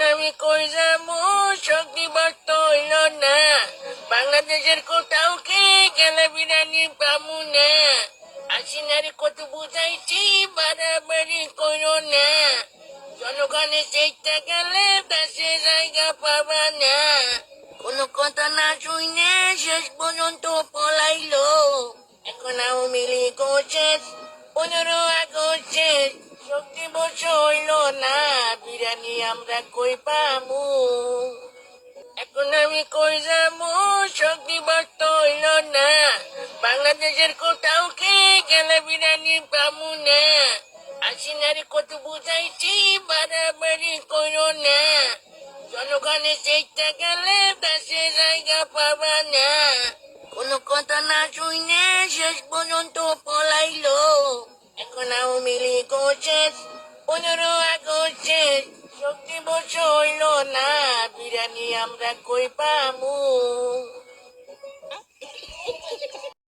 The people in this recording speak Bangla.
আমি কই যাব? শক্তি বর্ত হইল না। বাংলাদেশের কোথাও কি গেলে বিরিয়ানি পাবো না? আসিনারে কত বুঝাইছি, বাড়াবাড়ি করো না। জনগণের সেইটা গেলে দেশে জায়গা পাবা না। কোনো কথা না শুনে শেষ পর্যন্ত পলাইলো। এখন আওয়ামী লীগ পনেরো আগস্ট শেষ শক্তি বস হইল না। বিরিয়ানি আমরা কই পামু? এখন আমি কই যাব? শক্তি বর্ত হইল না। বাংলাদেশের কোথাও কি গেলে বিরিয়ানি পামু না? আসিনারে কত বুঝাইছি, বাড়াবাড়ি না। জনগণের সেইটা গেলে দেশে জায়গা পাবা না। কোনো কথা না শুনে শেষ পর্যন্ত পলাইলো। এখন আওয়ামী লীগ পনেরো আগস্ট শক্তি বস হইল না বিরিয়ানি আমরা কই পামু?